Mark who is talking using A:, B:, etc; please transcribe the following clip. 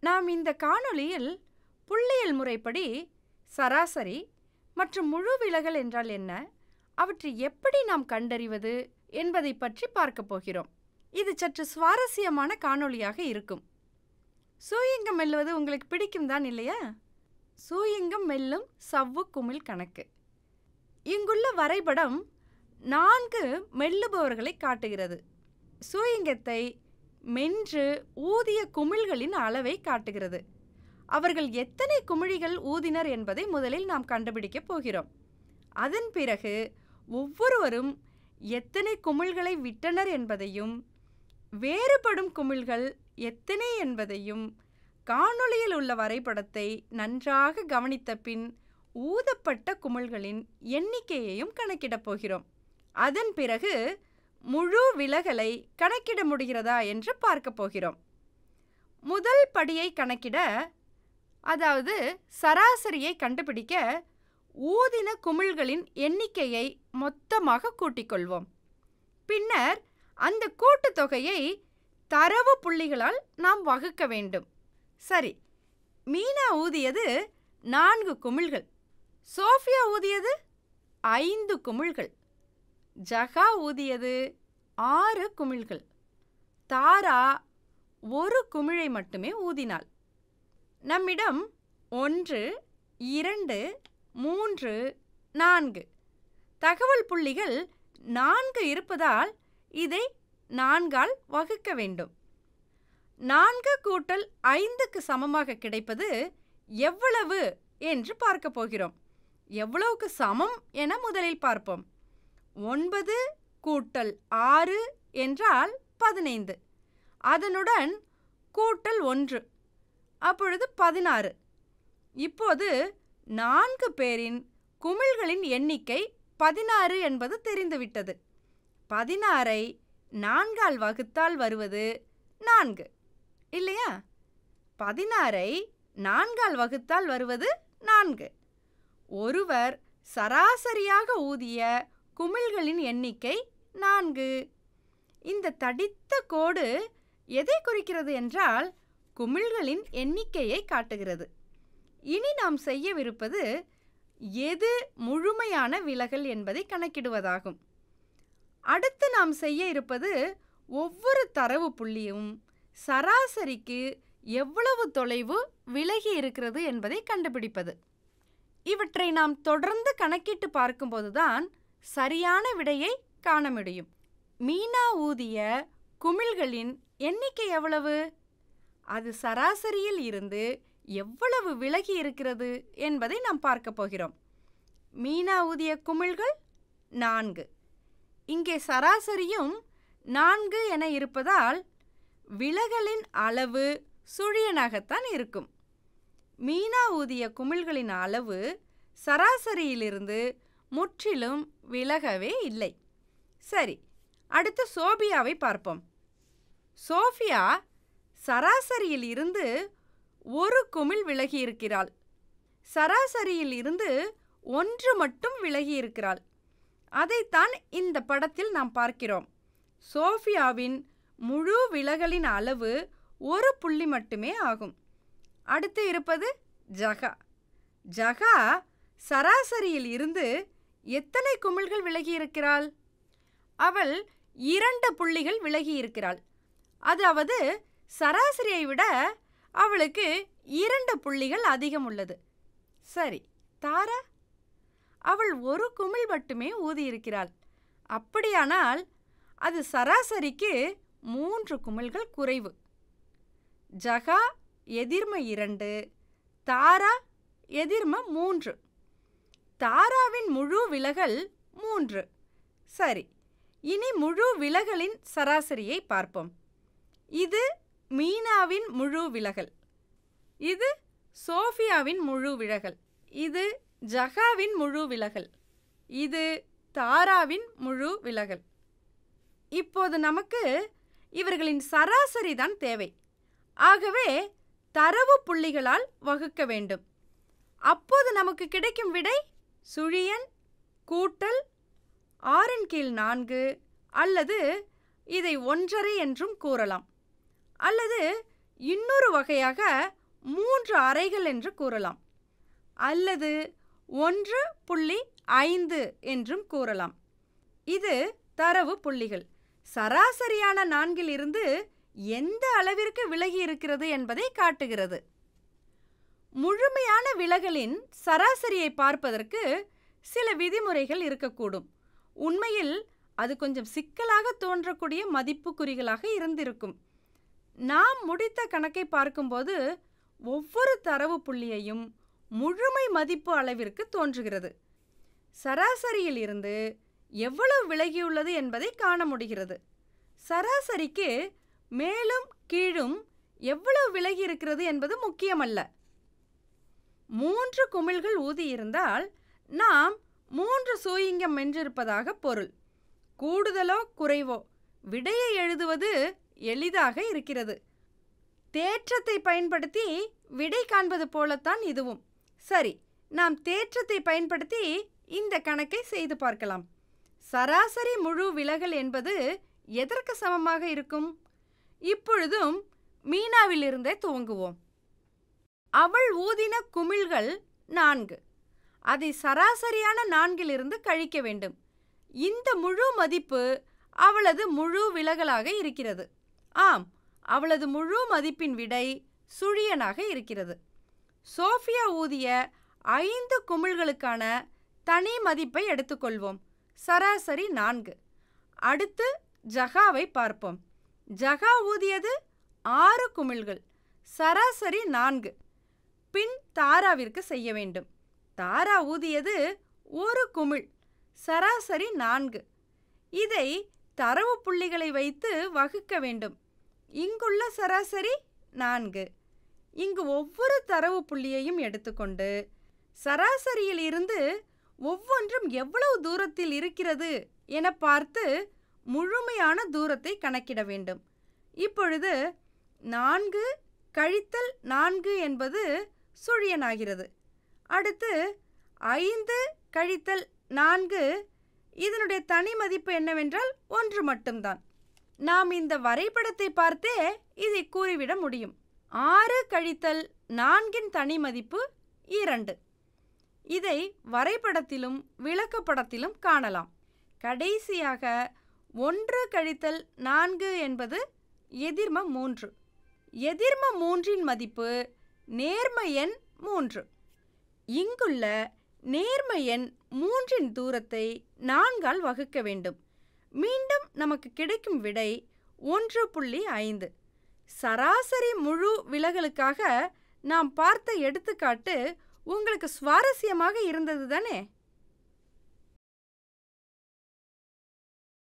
A: நாம் இந்த காணொளியில் புள்ளியியல் முறைப்படி சராசரி மற்றும் முழு விலகல் என்றால் என்ன? அவற்றை எப்படி நாம் கண்டறிவது என்பதை பற்றி பார்க்கப் போகிறோம். இது சற்று சுவாரஸ்யமான காணொளியாக இருக்கும். சூயங்கம் மெல்லுவது உங்களுக்கு பிடிக்கும் தான் இல்லையா? சூயங்கம் மெல்லும் சவ்வு குமிழ் கணக்கு. இங்குள்ள வரைபடம் நான்கு மெல்லுபவர்களை காட்டுகிறது. சூயங்கத்தை மென்று ஊதிய குமிழ்களின் அளவை காட்டுகிறது. அவர்கள் எத்தனை குமிழிகள் ஊதினர் என்பதை முதலில் நாம் கண்டுபிடிக்கப் போகிறோம். அதன் பிறகு ஒவ்வொருவரும் எத்தனை குமிழ்களை விட்டனர் என்பதையும் வேறுபடும் குமிழ்கள் எத்தனை என்பதையும் காணொளியில் உள்ள வரைபடத்தை நன்றாக கவனித்த பின் ஊதப்பட்ட குமிழ்களின் எண்ணிக்கையையும் கணக்கிடப் போகிறோம். அதன் பிறகு முழு விலகலை கணக்கிட முடிகிறதா என்று பார்க்கப் போகிறோம். முதல் படியை கணக்கிட அதாவது சராசரியை கண்டுபிடிக்க ஊதின குமிழ்களின் எண்ணிக்கையை மொத்தமாக கூட்டிக் கொள்வோம். பின்னர் அந்த கூட்டுத்தொகையை தரவு புள்ளிகளால் நாம் வகுக்க வேண்டும். சரி மீனா ஊதியது நான்கு குமிழ்கள். சோஃபியா ஊதியது ஐந்து குமிழ்கள். ஜகா ஊதியது ஆறு குமிழ்கள். தாரா ஒரு குமிழை மட்டுமே ஊதினாள். நம்மிடம் ஒன்று இரண்டு மூன்று நான்கு. தகவல் புள்ளிகள் நான்கு இருப்பதால் இதை நான்கால் வகுக்க வேண்டும். நான்கு கூட்டல் ஐந்துக்கு சமமாக கிடைப்பது எவ்வளவு என்று பார்க்கப் போகிறோம். எவ்வளவுக்கு சமம் என முதலில் பார்ப்போம். ஒன்பது கூட்டல் ஆறு என்றால் பதினைந்து. அதனுடன் கூட்டல் ஒன்று. அப்பொழுது பதினாறு. இப்போது நான்கு பேரின் குமிழ்களின் எண்ணிக்கை பதினாறு என்பது தெரிந்துவிட்டது. பதினாறை நான்கால் வகுத்தால் வருவது நான்கு. இல்லையா? பதினாறை நான்கால் வகுத்தால் வருவது நான்கு. ஒருவர் சராசரியாக ஊதிய குமிழ்களின் எண்ணிக்கை நான்கு. இந்த தடித்த கோடு எதை குறிக்கிறது என்றால் குமிழ்களின் எண்ணிக்கையை காட்டுகிறது. இனி நாம் செய்யவிருப்பது எது முழுமையான விலகல் என்பதை கணக்கிடுவதாகும். அடுத்து நாம் செய்ய இருப்பது ஒவ்வொரு தரவு புள்ளியும் சராசரிக்கு எவ்வளவு தொலைவு விலகி இருக்கிறது என்பதை கண்டுபிடிப்பது. இவற்றை நாம் தொடர்ந்து கணக்கிட்டு பார்க்கும்போதுதான் சரியான விடையை காண முடியும். மீனா ஊதிய குமிழ்களின் எண்ணிக்கை எவ்வளவு? அது சராசரியில் இருந்து எவ்வளவு விலகி இருக்கிறது என்பதை நாம் பார்க்க போகிறோம். மீனா ஊதிய குமிழ்கள் நான்கு. இங்கே சராசரியும் நான்கு என இருப்பதால் விலகலின் அளவு சுழியனாகத்தான் இருக்கும். மீனா ஊதிய குமிழ்களின் அளவு சராசரியிலிருந்து முற்றிலும் விலகவே இல்லை. சரி அடுத்து சோபியாவை பார்ப்போம். சோஃபியா சராசரியில் இருந்து ஒரு குமிழ் விலகியிருக்கிறாள். சராசரியில் இருந்து ஒன்று மட்டும் விலகி இருக்கிறாள் அதைத்தான் இந்த படத்தில் நாம் பார்க்கிறோம். சோஃபியாவின் முழு விலகலின் அளவு ஒரு புள்ளி மட்டுமே ஆகும். அடுத்து இருப்பது ஜகா. ஜகா சராசரியில் இருந்து எத்தனை குமிழ்கள் விலகியிருக்கிறாள்? அவள் இரண்டு புள்ளிகள் விலகியிருக்கிறாள். அதாவது சராசரியை விட அவளுக்கு இரண்டு புள்ளிகள் அதிகம் உள்ளது. சரி தாரா? அவள் ஒரு குமிழ் மட்டுமே ஊதியிருக்கிறாள். அப்படியானால் அது சராசரிக்கு மூன்று குமிழ்கள் குறைவு. ஜகா எதிர்ம இரண்டு தாரா எதிர்ம மூன்று. தாராவின் முழு விலகல் மூன்று. சரி இனி முழு விலகலின் சராசரியை பார்ப்போம். இது மீனாவின் முழு விலகல். இது சோஃபியாவின் முழு விலகல். இது ஜகாவின் முழு விலகல். இது தாராவின் முழு விலகல். இப்போது நமக்கு இவர்களின் சராசரி தான் தேவை. ஆகவே தரவு புள்ளிகளால் வகுக்க வேண்டும். அப்போது நமக்கு கிடைக்கும் விடை சுழியன் கூட்டல் ஆறின் கீழ் நான்கு அல்லது இதை ஒன்றரை என்றும் கூறலாம். அல்லது இன்னொரு வகையாக மூன்று அறைகள் என்று கூறலாம். அல்லது ஒன்று புள்ளி ஐந்து என்றும் கூறலாம். இது தரவு புள்ளிகள். சராசரியான நான்கில் இருந்து எந்த அளவிற்கு விலகி இருக்கிறது என்பதை காட்டுகிறது. முழுமையான விலகலின் சராசரியை பார்ப்பதற்கு சில விதிமுறைகள் இருக்கக்கூடும். உண்மையில் அது கொஞ்சம் சிக்கலாக தோன்றக்கூடிய மதிப்பு குறிகளாக இருந்திருக்கும். நாம் முடித்த கணக்கை பார்க்கும்போது ஒவ்வொரு தரவு புள்ளியையும் முழுமை மதிப்பு அளவிற்கு தோன்றுகிறது. சராசரியில் இருந்து எவ்வளவு விலகியுள்ளது என்பதை காண முடிகிறது. சராசரிக்கு மேலும் கீழும் எவ்வளவு விலகி இருக்கிறது என்பது முக்கியமல்ல. மூன்று குமிழ்கள் ஊதியிருந்தால் நாம் மூன்று சூயிங்கம் வென்றிருப்பதாக பொருள். கூடுதலோ குறைவோ விடையை எழுதுவது எளிதாக இருக்கிறது. தேற்றத்தை பயன்படுத்தி விடை காண்பது போலத்தான் இதுவும். சரி நாம் தேற்றத்தை பயன்படுத்தி இந்த கணக்கை செய்து பார்க்கலாம். சராசரி முழு விலகல் என்பது எதற்கு சமமாக இருக்கும்? இப்பொழுதும் மீனாவிலிருந்தே துவங்குவோம். அவள் ஊதின குமிழ்கள் நான்கு. அதை சராசரியான நான்கிலிருந்து கழிக்க வேண்டும். இந்த முழு மதிப்பு அவளது முழு விலகலாக இருக்கிறது. ஆம் அவளது முழு மதிப்பின் விடை சுழியனாக இருக்கிறது. சோஃபியா ஊதிய ஐந்து குமிழ்களுக்கான தனி மதிப்பை எடுத்துக்கொள்வோம். சராசரி நான்கு. அடுத்து ஜகாவை பார்ப்போம். ஜகா ஊதியது ஆறு குமிழ்கள். சராசரி நான்கு. பின் தாராவிற்கு செய்ய வேண்டும். தாரா ஊதியது ஒரு குமிழ் சராசரி நான்கு. இதை தரவு புள்ளிகளை வைத்து வகுக்க வேண்டும். இங்குள்ள சராசரி நான்கு. இங்கு ஒவ்வொரு தரவு புள்ளியையும் எடுத்துக்கொண்டு சராசரியில் இருந்து ஒவ்வொன்றும் எவ்வளவு தூரத்தில் இருக்கிறது என பார்த்து முழுமையான தூரத்தை கணக்கிட வேண்டும். இப்பொழுது நான்கு கழித்தல் நான்கு என்பது சுழியனாகிறது அடுத்து ஐந்து கழித்தல் நான்கு இதனுடைய தனி மதிப்பு என்னவென்றால் ஒன்று மட்டும்தான். நாம் இந்த வரைபடத்தை பார்த்தே இதை கூறிவிட முடியும். ஆறு கழித்தல் நான்கின் தனி மதிப்பு இரண்டு. இதை வரைபடத்திலும் விளக்கப்படத்திலும் காணலாம். கடைசியாக ஒன்று கழித்தல் நான்கு என்பது எதிர்ம மூன்று. எதிர்ம மூன்றின் மதிப்பு நேர்ம எண் மூன்று. இங்குள்ள நேர்ம எண் மூன்றின் தூரத்தை நான்கால் வகுக்க வேண்டும். மீண்டும் நமக்கு கிடைக்கும் விடை ஒன்று புள்ளி ஐந்து. சராசரி முழு விலகலுக்காக நாம் பார்த்த எடுத்துக்காட்டு உங்களுக்கு சுவாரஸ்யமாக இருந்தது தானே?